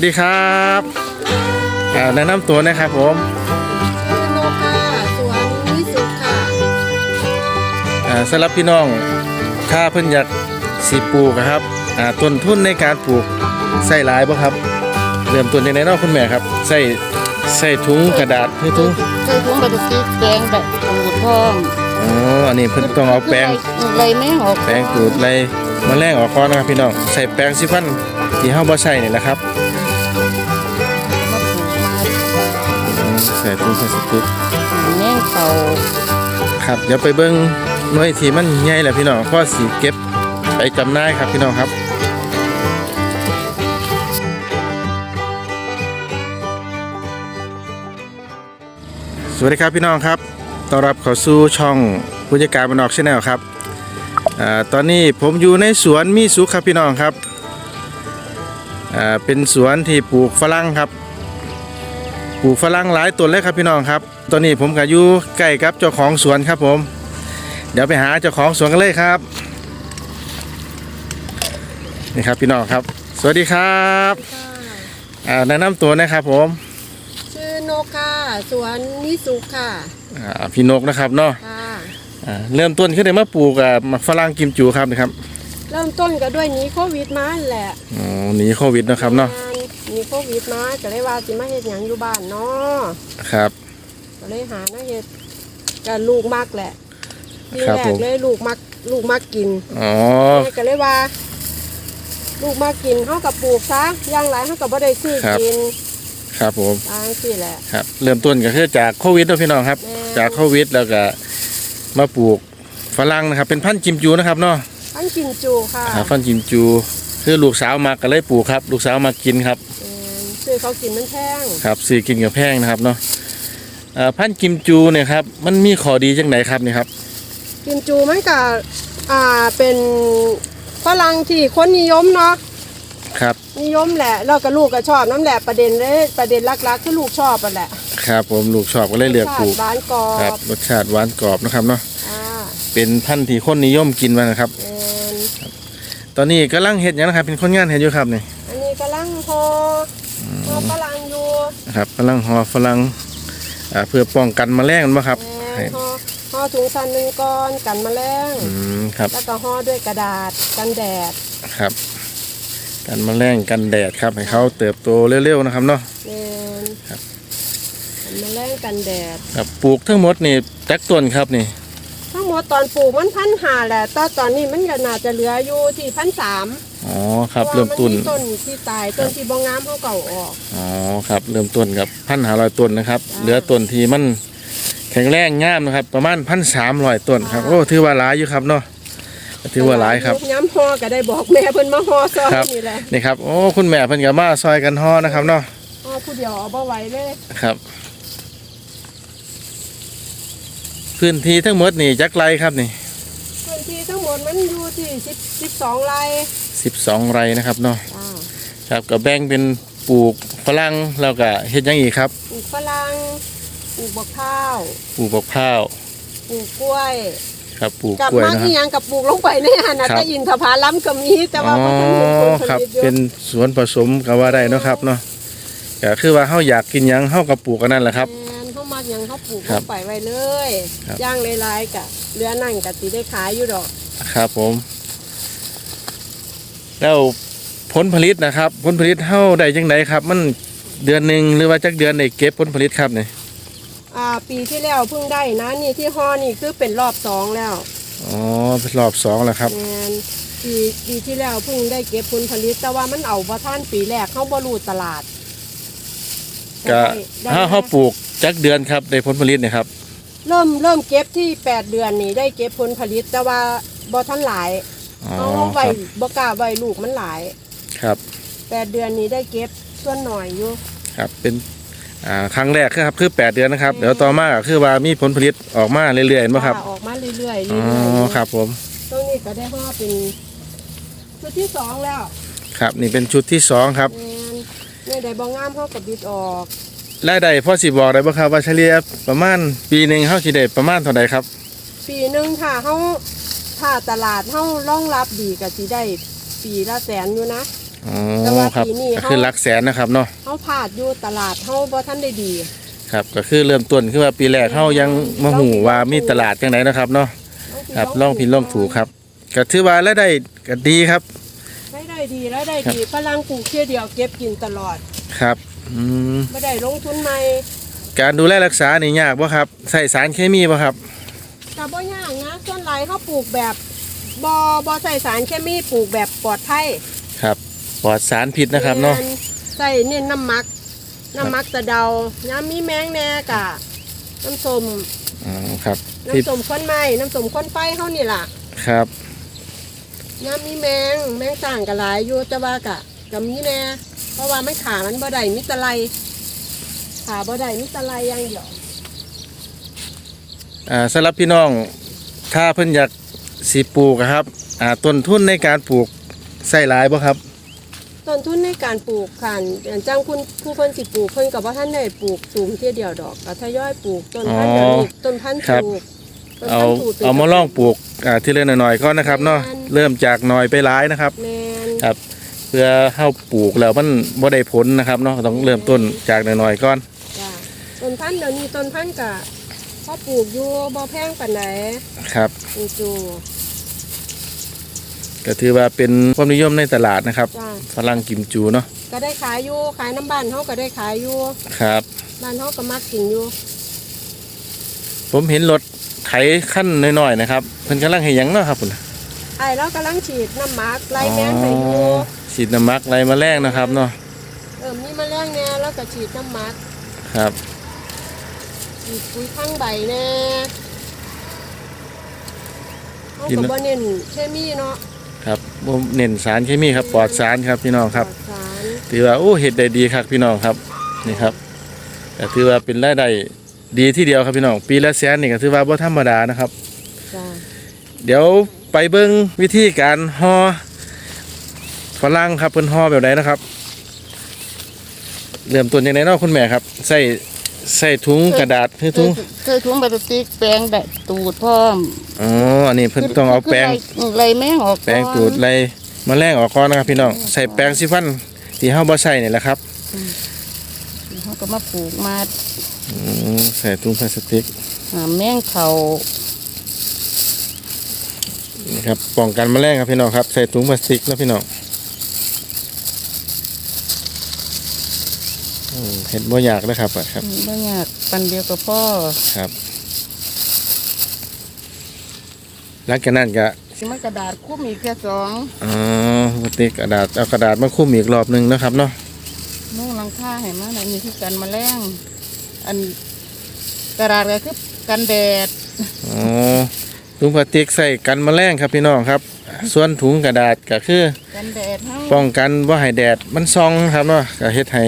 วัสดีครับอ่าแนะนำตัวนะครับผมชื่อโนกค่ะสวนวิสุทธ์ค่ะอ่าสำหรับพี่น้อง ถ้าเพิ่นอยากสีปลูกอะครับอ่าต้นทุนในการปลูกใส่หลายบ่ครับ เริ่มต้นยังไงเนาะคุณแม่ครับ ใส่ใส่ถุงกระดาษให้ถุงใส่ถุงแบบสีแดงแบบสมุดพร้อมอ๋ออันนี้เพิ่นต้องเอาแปรงไรไม่ออกแปรงตูดไรมาแรงออกก่อนนะครับพี่น้อง ใส่แปรงสีฟันที่เฮาบ่ใส่นี่แหละครับ ใส่ถุงพลาสติกแม่งเขาครับเดี๋ยวไปเบิ่งหน่วยที่มันใหญ่แหละพี่น้องก็สิเก็บไปจำหน่ายครับพี่น้องครับสวัสดีครับพี่น้องครับ ต้อนรับเข้าสู่ช่องผู้จัดการบานออกชาแนลครับอาตอนนี้ผมอยู่ในสวนมีสุขครับพี่น้องครับอ่าเป็นสวนที่ปลูกฝรั่งครับ ปลูกฝรั่งหลายต้นเลยครับพี่น้องครับ ตอนนี้ผมก็อยู่ใกล้กับเจ้าของสวนครับผม เดี๋ยวไปหาเจ้าของสวนกันเลยครับนี่ครับพี่น้องครับ สวัสดีครับอ่าแนะนำตัวนะครับผม ชื่อโนกค่ะ สวนวิสุทธ์ค่ะอ่าพี่นกนะครับเนาะค่ะอ่าเริ่มต้นขึ้นได้มาปลูกอ่าหมักฝรั่งกิมจูครับนะครับ เริ่มต้นก็ด้วยหนี้โควิดมานั่นแหละอ๋อหนีโควิดนะครับเนาะ หนีโควิดมาก็เลยว่าสิมาเฮ็ดหยังอยู่บ้านเนาะครับ ก็เลยหาหน้าเฮ็ดก็ลูกมักแหละทีครับแรผกม เลยลูกมักลูกมักกินอ๋อ แม่ก็เลยว่า ลูกมากินเฮากับปลูกซะอย่างไรเฮากับบ่ได้ซื้อกินครับผมทางสิแหละ ครับ เริ่มต้นก็คือจากโควิดเนาะพี่น้องครับแม่จากโควิดแล้วก็มาปลูกฝรั่งนะครับ เป็นพันธุ์กิมจูนะครับเนาะทั้งกินจูค่ะหาฟันจิมจู คือลูกสาวมาก็เลยปลูกครับ ลูกสาวมากินครับแม่นซื้อเขากินมันแพงครับซื้อกินกับแพงนะครับเนาะเอ่อพันธุ์กิมจูเนี่ยครับมันมีข้อดีจังไหนครับนี่ครับ กินจูมันก็อ่าเป็นฝรั่งที่คนนิยมเนาะครับนิยมแหละแล้วก็ลูกก็ชอบน้ำแหละประเด็นเลยประเด็นหลักๆคือลูกชอบอะแหละครับ ผมลูกชอบก็เลยเลือกปลูกรสชาติหวานกรอครับบรสชาติหวานกรอบนะครับเนาะอ่าเป็นพันธุ์ที่คนนิยมกินมานะครับแม่น ตอนนี้กำลังเห็ดหยังนะครับ เป็นคนงานเห็ดอยู่ครับนี่อันนี้กำลังพอพอฝรั่งอยู่นะครับกำลังห่อฝรั่งอ่าเพื่อป้องกันแมลงมั้งครับแม่นห่อห่อถุงซันหนึ่งก้อนกันแมลงอืมครับแล้วก็ห่อด้วยกระดาษกันแดดครับ กันแมลงกันแดดครับให้เขาเติบโตเร็วๆนะครับเนาะแม่นครับกันแมลงกันแดดครับปลูกทั้งหมดนี่จักต้นครับนี่ ทั้งหมดตอนปลูกมันพันหาแหละแต่ตอนนี้มันก็น่าจะเหลืออยู่ที่พันสามอ๋อครับเริ่มต้นต้นที่ตายต้นที่บองงามเขาเก่าออกอ๋อครับเริ่มต้นกับพันหาร้อยต้นนะครับจ้าเหลือต้นที่มันแข็งแรงงามนะครับ ประมาณพันสามร้อยต้นครับจ้าโอ้ถือว่าหลายอยู่ครับเนาะถือว่าหลายครับย้ำห่อก็ได้บอกแม่เพิ่นมาห่อซอยครับนี่แหละนี่ครับโอ้คุณแม่เพิ่นกับมาซอยกันห่อนะครับเนาะห่อผู้เดียวเอาบ่ไหวเลยครับ พื้นที่ทั้งหมดนี่จักไรครับนี่พื้นที่ทั้งหมดมันอยู่ที่สิบสิบสองไร่สิบสองไรนะครับเนาะอ่าครับก็แบ่งเป็นปลูกฝรั่งแล้วก็เฮ็ดหยังอีกครับปลูกฝรั่งปลูกบักข้าวปลูกบักพร้าวปลูกกล้วย ครับปลูกกับกล้วยมากนะคอีรับหยังกับปลูกลงไปในหันน่ะครับ แต่อินทผลัมก็มีแต่อ๋ว่าอบ่ทันเห็นผลผครับลิตอยู่เป็นสวนผสมก็ว่าได้เนาะครับเนาะก็คือว่าเฮาอยากกินหยังเฮาก็ปลูกกันนั่นแหละครับแม่นเขา มักหยังเขาปลูกครัลบงไปไว้เลยครับ ย่างหลายๆกะเหลือนั่นก็สิได้ขายอยู่ดอกครับผม แล้วผลผลิตนะครับ ผลผลิตเฮาได้จังไดครับ มันเดือนหนึ่งหรือว่าจักเดือนได้เก็บผลผลิตครับนี่อ่าปีที่แล้วเพิ่งได้นะนี่ที่ห่อนี่คือเป็นรอบสองแล้วอ๋อเป็นรอบสองแล้วครับ แมนปีปีที่แล้วเพิ่งได้เก็บผลผลิต แต่ว่ามันเอาบ่ท่านปีแรกเขาบ่รู้ตลาด ก็ได้เฮาเฮาปลูกจักเดือนครับได้ผลผลิตเนี่ยครับ เริ่มเริ่มเก็บที่ 8 เดือนนี่ได้เก็บผลผลิตแต่ว่าบ่ท่านหลายอ๋อเขาคไว้รับบ่กล้าไว้ลูกมันหลาย ครับ8 เดือนนี้ได้เก็บส่วนหน่อยอยู่ ครับเป็นอ่าครั้งแรกครับคือ8เดือนนะครับ เดี๋ยวต่อมาก็คือว่ามีผลผลิตออกมาเรื่อยๆเห็นบ่ครับออกมาเรื่อยๆอ๋เรื่ออยๆครับผมตรงนี้ก็ได้ห่อเป็นชุดที่สองแล้วครับนี่เป็นชุดที่สองครับแม นนี่ได้บ่งามเฮากับบิดออกรายได้พอสิบอกได้บ่ครับว่าเฉลี่ยประมาณปีหนึ่งเฮาสิได้ประมาณเท่าใดครับ ปีหนึงถ้าเฮาถ้าตลาดเฮารองรับดีก็สิได้ปีละแสนอยู่นะออ๋อแต่ว่าครับปีนี้ก็เขา คือหลักแสนนะครับเนาะเฮาพลาดอยู่ตลาดเฮาบ่ทันได้ดีครับ ก็คือเริ่มต้นคือว่าปีแรกเฮายังมาหูว่ามีตลาดจังไดนะครับเนาะ ครับลองผิดลองถูกครับก็ถือว่ารายได้ก็ดีครับ ได้ได้ดีแล้วได้ดีฝรั่งปลูกเที่ยวเดียวเก็บกินตลอดครับอืมบ่ได้ลงทุนใหม่การดูแลรักษานี่ยากบ่ครับใส่สารเคมีบ่ครับก็บ่ยากนะส่วนหลายเฮาปลูกแบบบ่บ่ใส่สารเคมีปลูกแบบปลอดภัยครับปลอดสารพิษนะครับเนาะแม่ใส่เน้นน้ำหมักน้ำหมักตะเดาย้ำมีแมงแหน่กะน้ำส้มอ๋อครับที่น้ำส้มข้นไม้น้ำส้มข้นไฟเฮานี่ล่ะครับ ย้ำมีแมงแมงต่างกะหลายอยู่แต่ว่ากะก็มีแหน่เพราะว่ามันขามันบ่ได้มีแตะไลขาบ่ได้มีแตะไลอย่างเดียวอ่าสำหรับพี่น้องถ้าเพิ่นอยากสิปลูกอะครับอ่าต้นทุนในการปลูกใส่หลายบ่ครับ ต้นทุนในการปลูกคันอย่างจ้างคุณผู้เพิ่นสิปลูกเพิ่นก็บ่ทันได้ปลูกสูงเทียเดียวดอกก็ทยอยปลูกต้นพันธุ์อ๋อเดี๋ยวนี้ต้นพันธุ์ครับปลูกต้น เอาพันธุ์ปลูกป็นเอามาลองปลูกอ่าทีละหน่อยๆก็นะครับเนาะแม่นเริ่มจากหน่อยไปหลายนะครับแมนครับ เพื่อเฮาปลูกแล้วมันบ่ได้ผลนะครับเนาะต้องเริ่มต้นจากหน่อยๆก่อนจ้ะต้นพันธุ์เดี๋ยวนี้ต้นพันธุ์กะพอปลูกอยู่บ่แพงปานใดครับจูจูก็ถือว่าเป็นความนิยมในตลาดนะครับจ้ะฝรั่งกิมจูเนาะก็ได้ขายอยู่ขายน้ำบ้านเฮาก็ได้ขายอยู่ครับ บ้านเฮาก็มักกินอยู่ ผมเห็นรถ ไถขั้นน้อยๆนะครับเพิ่นกำลังเฮ็ดหยังเนาะครับพุ่นน่ะไอ้เรากำลังฉีดน้ำหมักไล่แมงให้อยู่ฉีดน้ำหมักไรมาแรงนะครับเนาะเออมีแมลงแหน่แล้วก็ฉีดน้ำหมักครับฉีดปุ๋ยข้างใบแหน่เฮาก็บ่เน้นเคมีเนาะครับบ่เน้นสารเคมีครับปลอดสารครับพี่น้องครับปลอดสาร ถือว่าโอ้เห็ดได้ดีครับพี่น้องครับนี่ครับแต่ถือว่าเป็นรายได้ ดีที่เดียวครับพี่น้องปีละแสนนี่ก็ถือว่าบ่ธรรมดานะครับ จ้ะเดี๋ยวไปเบิ่งวิธีการห่อฝรั่งครับเพิ่นห่อแบบไหนนะครับ เริ่มต้นยังไงเนาะคุณแม่ครับ ใส่ใส่ถุงกระดาษคือถุงเคยถุงพลาสติกแปรงแบบตูดพร้อมอ๋ออันนี้เพิ่นต้องเอาแปรงคือไล่แมงออกแปรงตูดไรมาแรงออกก่อนนะครับ พี่น้องใส่แปรงสีฟันที่เฮาบ่ใส่นี่แหละครับ เขาก็มาปลูกมาอืม ใส่ถุงพลาสติกหาแมงเขานี่ครับป้องกันแมลงครับพี่น้องครับ ใส่ถุงพลาสติกแล้วพี่น้องอืมเห็ดบ่อยากนะครับอะครับบ่ยากปันเดียวกับพ่อครับหลังจากนั้นก็สิมันกระดาษคุ้มอีกแค่สองอ๋อพลาสติกกระดาษเอากระดาษมาคลุ้มอีกรอบหนึงนะครับเนาะมุ่งหลังคาให้มันอันนี้คือกันแมลง อันกระดาษก็คือกันแดดอ๋อถุงพลาสติกใส่กันแมลงครับพี่น้องครับ ส่วนถุงกระดาษก็คือ กันแดดทั้งป้องกันว่าให้แดดมันส่องครับเนาะก็เฮ็ดให้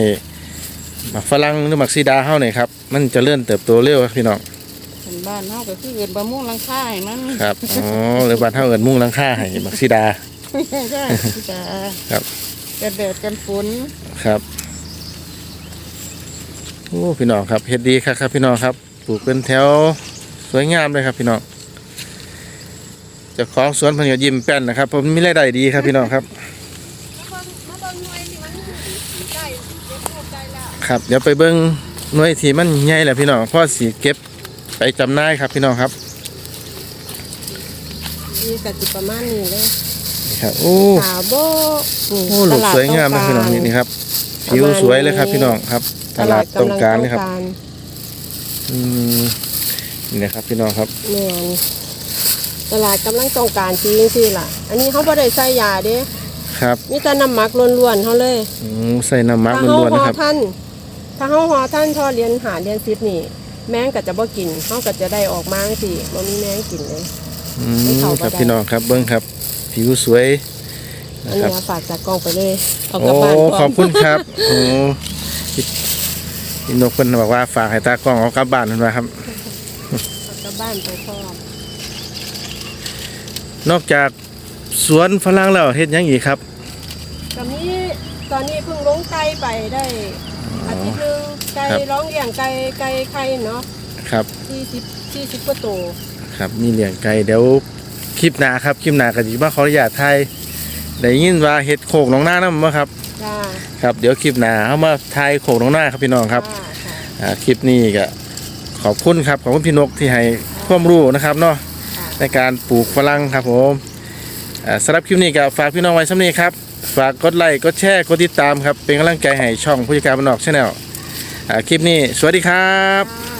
หมักฝรั่งหรือหมักซีดาเฮานี่ครับมันจะเลื่อนเติบโตเร็วครับพี่น้องเป็นบ้านเฮาก็คือเอิ้นบะมุ่งหลังคาให้มันครับอ๋อหรือบ้านเฮาเอิ้นมุ้งหลังคาให้หมักซีดา ใช่จ้ะครับ กันแดดกันฝนครับ โอ้พี่น้องครับเฮ็ดดีครับครับพี่น้องครับปลูกเป็นแถวสวยงามเลยครับพี่น้องเจ้าของสวนเพันก็ยิ้มแป้นนะครับผมมีรายได้ดีครับพี่น้องครับมาเบิ่งมาเบิ่งหน่วยที่มันได้เก็บลูกได้แล้วครับเดี๋ยวไปเบิ้งหน่วยที่มันใหญ่แหละพี่น้องพ่อสีเก็บไปจำหน่ายครับพี่น้องครับนี่ก็สิประมาณนี้เลยนี่ครับโอ้ขาวโบนี่โอ้ลูกสวยงามนะพี่น้องนี่นี่ครับ ผิวสวยเลยครับ พี่น้องครับ ตลาดตรงกลางนี่ครับตลาดกำลังอืมนี่นะครับพี่น้องครับแม่นตลาดกำลังต้องการจริงสิล่ะ อันนี้เขาบ่ได้ใส่ยาเด้ครับมีแต่น้ำหมักล้วนๆเขาเลยอืมใส่น้ำมักถ้าล้เฮาวนๆห่นะอครับท่านถ้าเฮาห่อท่านทอเรียนหาเรียนซิปนี่ แมงก็จะบ่กินเฮาก็จะได้ออกมาสิบ่มีแมงกินเลยอืไม่มเข้าครับก็ได้พี่น้องครับเบิ้งครับ ผิวสวย อันะนครันี้บฝากจากกล้องไปเลยเอากโอ้ลับบ้านพร้ขออมบคุณครับโอ้พี่พี่นกเพิ่นบอกว่าฝากให้ตากล้องเอากลับบ้านเพิ่นว่าครับเอากลับบ้านไปพร้อมนอกจากสวนฝรั่งแล้วเฮ็ดหยังอีกครับก็มีตอนนี้เพิ่งลงไก่ไปได้อาทิตย์หนึงไก่ครับร้องเลี้ยงไก่ไก่ไข่เนาะครับ40 40กว่าตัวครับมีเลี้ยงไก่เดี๋ยวคลิปหน้าครับคลิปหน้าก็สิมาขออนุญาตถ่าย ได้ยินว่าเห็ดโขกหน้องหน้านั่นมั้งครับ จ้าครับเดี๋ยวคลิปหน้าเอามาทายโขกหน้องหน้าครับพี่น้องครับจ้าค่ะอ่าคลิปนี้ก็ขอบคุณครับขอบคุณพี่นกที่ให้ความรู้นะครับเนาะค่ะในการปลูกฝรั่งครับผมอ่าสำหรับคลิปนี้ก็ฝากพี่น้องไว้สำนี้ครับฝากกดไลค์กดแชร์กดติดตามครับเป็นกำลังใจให้ช่องผู้จัดการบ้านนอกชาแนลคลิปนี้สวัสดีครับ จ้า